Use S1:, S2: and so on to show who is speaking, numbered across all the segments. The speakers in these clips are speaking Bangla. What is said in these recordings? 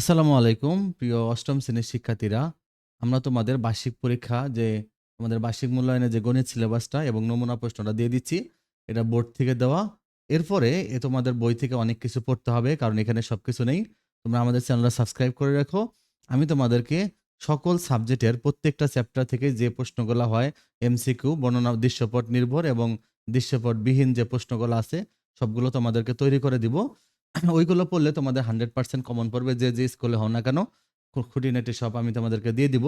S1: আসসালামু আলাইকুম, প্রিয় অষ্টম শ্রেণির শিক্ষার্থীরা। আমরা তোমাদের বার্ষিক পরীক্ষা যে তোমাদের বার্ষিক মূল্যায়নে যে গণিত সিলেবাসটা এবং নমুনা প্রশ্নটা দিয়ে দিচ্ছি, এটা বোর্ড থেকে দেওয়া। এরপরে এ তোমাদের বই থেকে অনেক কিছু পড়তে হবে, কারণ এখানে সব কিছু নেই। তোমরা আমাদের চ্যানেলটা সাবস্ক্রাইব করে রাখো। আমি তোমাদেরকে সকল সাবজেক্টের প্রত্যেকটা চ্যাপ্টার থেকে যে প্রশ্নগুলো হয়, এমসিকিউ, বর্ণনা, দৃশ্যপট নির্ভর এবং দৃশ্যপটবিহীন যে প্রশ্নগুলো আছে, সবগুলো তোমাদেরকে তৈরি করে দিব। ওইগুলো পড়লে তোমাদের হান্ড্রেড পার্সেন্ট কমন পড়বে। যে যে স্কুলে হও না কেন খুঁটিনাটি সব আমি তোমাদেরকে দিয়ে দিব।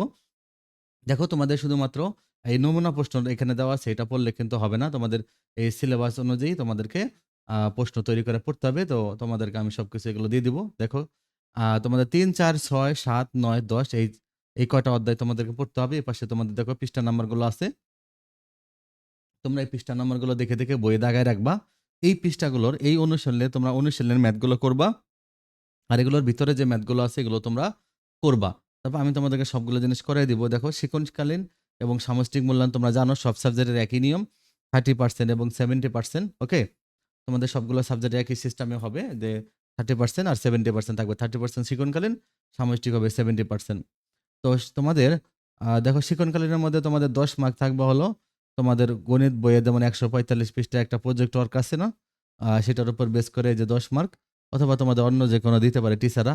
S1: দেখো, তোমাদের শুধুমাত্র এই নমুনা প্রশ্ন এখানে দেওয়া এটা পড়লে কিন্তু হবে না। তোমাদের এই সিলেবাস অনুযায়ী তোমাদেরকে প্রশ্ন তৈরি করে পড়তে হবে। তো তোমাদেরকে আমি সব কিছু এগুলো দিয়ে দিব। দেখো তোমাদের তিন, চার, ছয়, সাত, নয়, দশ, এই এই কয়টা অধ্যায় তোমাদেরকে পড়তে হবে। এই পাশে তোমাদের দেখো পৃষ্ঠা নাম্বারগুলো আছে। তোমরা এই পৃষ্ঠা নাম্বারগুলো দেখে দেখে বইয়ে দাগায় রাখবা। এই পৃষ্ঠাগুলোর, এই অনুশীলনে তোমরা অনুশীলনের ম্যাথগুলো করবা আর এগুলোর ভিতরে যে ম্যাথগুলো আছে এগুলো তোমরা করবা। তারপর আমি তোমাদেরকে সবগুলো জিনিস করে দিব। দেখো, শিক্ষণকালীন এবং সামষ্টিক মূল্যায়ন তোমরা জানো, সব সাবজেক্টের একই নিয়ম, থার্টি পার্সেন্ট এবং সেভেন্টি পার্সেন্ট, ওকে? তোমাদের সবগুলো সাবজেক্টে একই সিস্টেমে হবে যে থার্টি পার্সেন্ট আর সেভেন্টি পার্সেন্ট থাকবে। থার্টি পার্সেন্ট শিক্ষণকালীন, সামষ্টিক হবে সেভেন্টি পার্সেন্ট। তো তোমাদের দেখো, শিক্ষণকালীনের মধ্যে তোমাদের দশ মার্ক থাকবে হলো তোমাদের গণিত বইয়ে যেমন একশো পঁয়তাল্লিশ পৃষ্ঠা একটা প্রজেক্ট ওয়ার্ক আছে না সেটার উপর বেস করে যে দশ মার্ক অথবা তোমাদের অন্য যে কোনো দিতে পারে টিচাররা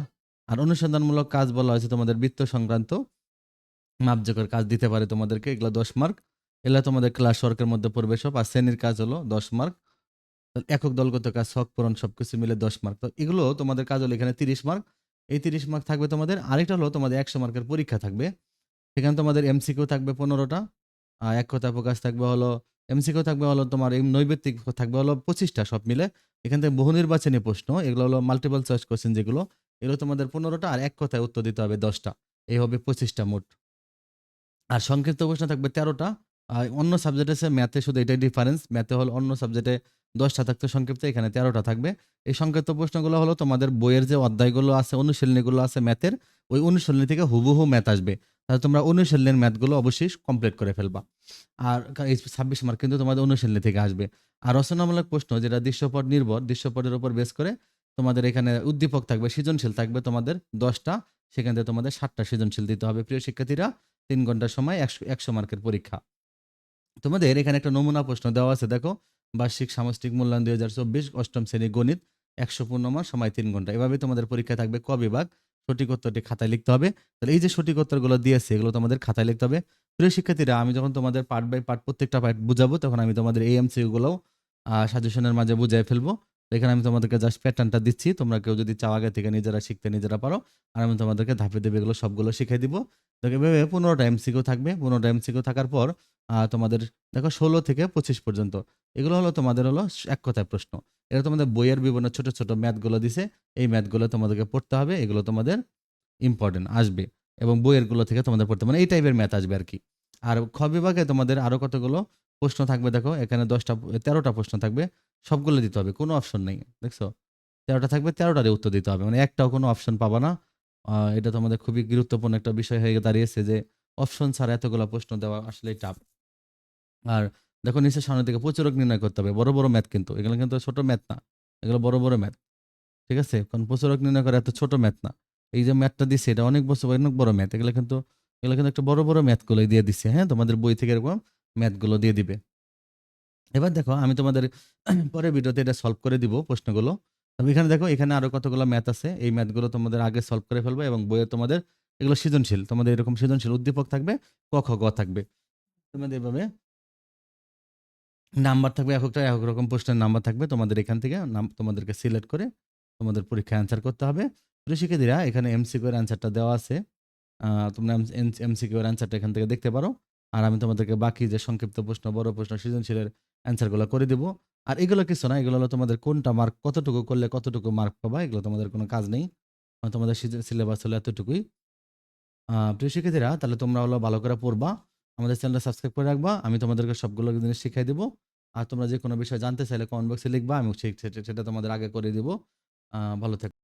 S1: আর অনুসন্ধানমূলক কাজ বলা হয়েছে তোমাদের বৃত্ত সংক্রান্ত, মাপজোকের কাজ দিতে পারে তোমাদেরকে, এগুলো দশ মার্ক এগুলো তোমাদের ক্লাস ওয়ার্কের মধ্যে পড়বে সব, আর শ্রেণির কাজ হলো দশ মার্ক একক দলগত কাজ শখ পূরণ সব কিছু মিলে দশ মার্ক তো এগুলো তোমাদের কাজ হলো এখানে তিরিশ মার্ক এই তিরিশ মার্ক থাকবে তোমাদের, আরেকটা হলো তোমাদের একশো মার্কের পরীক্ষা থাকবে। সেখানে তোমাদের এমসিকিউ থাকবে পনেরোটা। এক কথা প্রকাশ থাকবে হলো এমসিকিউ থাকবে হলো তোমার এই নৈবেত্তিক থাকবে হলো পঁচিশটা সব মিলে। এখান থেকে বহু নির্বাচনী প্রশ্ন, এগুলো হলো মাল্টিপল চয়েস কোশ্চেন যেগুলো, এগুলো তোমাদের পনেরোটা আর এক কথায় উত্তর দিতে হবে দশটা। এই হবে পঁচিশটা মোট। আর সংক্ষিপ্ত প্রশ্ন থাকবে তেরোটা। আর অন্য সাবজেক্টে আছে ম্যাথে শুধু এটাই ডিফারেন্স ম্যাথে হলো অন্য সাবজেক্টে দশটা থাকতো সংক্ষিপ্ত, এখানে তেরোটা থাকবে। এই সংক্ষিপ্ত প্রশ্নগুলো হলো তোমাদের বইয়ের যে অধ্যায়গুলো আছে, অনুশীলনীগুলো আছে ম্যাথের ওই অনুশীলনী থেকে হুবহু ম্যাথ আসবে। তাহলে তোমরা অনুশীলনের ম্যাথগুলো অবশ্যই কমপ্লিট করে ফেলবা। আর এই ছাব্বিশ মার্ক কিন্তু তোমাদের অনুশীলনী থেকে আসবে। আর রচনামূলক প্রশ্ন যেটা দৃশ্যপট নির্ভর, দৃশ্যপটের উপর বেস করে তোমাদের এখানে উদ্দীপক থাকবে, সৃজনশীল থাকবে তোমাদের দশটা, সেখান থেকে তোমাদের সাতটা সৃজনশীল দিতে হবে। প্রিয় শিক্ষার্থীরা, তিন ঘণ্টার সময় একশো একশো মার্কের পরীক্ষা। তোমাদের এখানে একটা নমুনা প্রশ্ন দেওয়া আছে, দেখো। বার্ষিক সামষ্টিক মূল্যায়ন দুই হাজার চব্বিশ, অষ্টম শ্রেণি গণিত, একশো পূর্ণমান সময় তিন ঘণ্টা। এভাবে তোমাদের পরীক্ষা থাকবে ক বিভাগ? সঠিক উত্তরটি খাতায় লিখতে হবে। তাহলে এই যে সঠিক উত্তরগুলো দিয়েছে, এগুলো তোমাদের খাতায় লিখতে হবে। প্রিয় শিক্ষার্থীরা, আমি যখন তোমাদের পার্ট বাই পার্ট প্রত্যেকটা পার্ট বুঝাবো, তখন আমি তোমাদের এই এমসিগুলোও সাজেশনের মাঝে বুঝাই ফেলব। এখানে আমি তোমাদেরকে জাস্ট প্যাটার্নটা দিচ্ছি। তোমরা কেউ যদি চাও আগে থেকে নিজেরা শিখতে নিজেরা পারো, আর আমি তোমাদেরকে ধাপে দেবে এগুলো সবগুলো শিখিয়ে দিব। দেখো, এভাবে পনেরোটা এমসিকিউ থাকবে। পনেরোটা এমসিকিউ থাকার পর তোমাদের দেখো ষোলো থেকে পঁচিশ পর্যন্ত। এগুলো হলো তোমাদের হলো এক কথায় প্রশ্ন। এটা তোমাদের বইয়ের বিভিন্ন ছোট ছোট ম্যাথগুলো দিছে। এই ম্যাথগুলো তোমাদেরকে পড়তে হবে। এগুলো তোমাদের ইম্পর্টেন্ট আসবে। এবং বইয়েরগুলো থেকে তোমাদের পড়তে মানে এই টাইপের ম্যাথ আসবে আর কি। আর খ বিভাগে তোমাদের আরও কতগুলো প্রশ্ন থাকবে দেখো? এখানে দশটা, তেরোটা প্রশ্ন থাকবে। সবগুলো দিতে হবে, কোনো অপশন নেই, দেখছ? তেরোটা থাকবে, তেরোটারই উত্তর দিতে হবে মানে একটাও কোনো অপশন পাবা না। এটা তোমাদের খুবই গুরুত্বপূর্ণ একটা বিষয় হয়ে দাঁড়িয়েছে যে অপশন ছাড়া এতগুলো প্রশ্ন দেওয়া আসলে টাফ আর দেখো নিচে সামনে থেকে প্রচুরক নির্ণয় করতে হবে, বড় বড় ম্যাথ কিন্তু, এগুলো কিন্তু ছোট ম্যাথ না, এগুলো বড় বড় ম্যাথ, ঠিক আছে? কারণ প্রচুরক নির্ণয় করা এত ছোট ম্যাথ না, এই যে ম্যাথটা দিচ্ছে এটা অনেক বছর, অনেক বড় ম্যাথ, এগুলো কিন্তু এগুলো কিন্তু একটা বড় বড় ম্যাথগুলো দিয়ে দিচ্ছে হ্যাঁ? তোমাদের বই থেকে এরকম ম্যাথগুলো দিয়ে দিবে। এবার দেখো, আমি তোমাদের পরের ভিডিওতে এটা সলভ করে দিব প্রশ্নগুলো। তবে এখানে দেখো, এখানে আরও কতগুলো ম্যাথ আছে। এই ম্যাথগুলো তোমাদের আগে সলভ করে ফেলব এবং বইয়ে তোমাদের এগুলো সৃজনশীল, তোমাদের এরকম সৃজনশীল উদ্দীপক থাকবে, ক খ গ থাকবে। তোমাদের এভাবে নাম্বার থাকবে এককটা এক রকম প্রশ্নের নাম্বার থাকবে তোমাদের এখান থেকে, নাম তোমাদেরকে সিলেক্ট করে তোমাদের পরীক্ষা অ্যান্সার করতে হবে। শিক্ষার্থীরা, এখানে এমসিকিউ এর অ্যান্সারটা দেওয়া আছে। তোমরা এমসিকিউ এর অ্যান্সারটা এখান থেকে দেখতে পারো। আর আমি তোমাদেরকে বাকি যে সংক্ষিপ্ত প্রশ্ন, বড় প্রশ্ন, সৃজনশীলের অ্যান্সারগুলো করে দিব। আর এগুলো কিছু না, এগুলো হলো তোমাদের কোনটা মার্ক কতটুকু করলে কতটুকু মার্ক পাবা, এগুলো তোমাদের কোনো কাজ নেই। তোমাদের সিলেবাস হলো এতটুকুই। প্রিয় শিক্ষার্থীরা, তাহলে তোমরা হলো ভালো করে পড়বা, আমাদের চ্যানেলটা সাবস্ক্রাইব করে রাখবা, আমি তোমাদেরকে সবগুলো জিনিস শিখাই দেবো। আর তোমরা যে কোনো বিষয় জানতে চাইলে কমেন্ট বক্সে লিখবা, আমি সেটা তোমাদের আগে করে দিব। ভালো থাকবে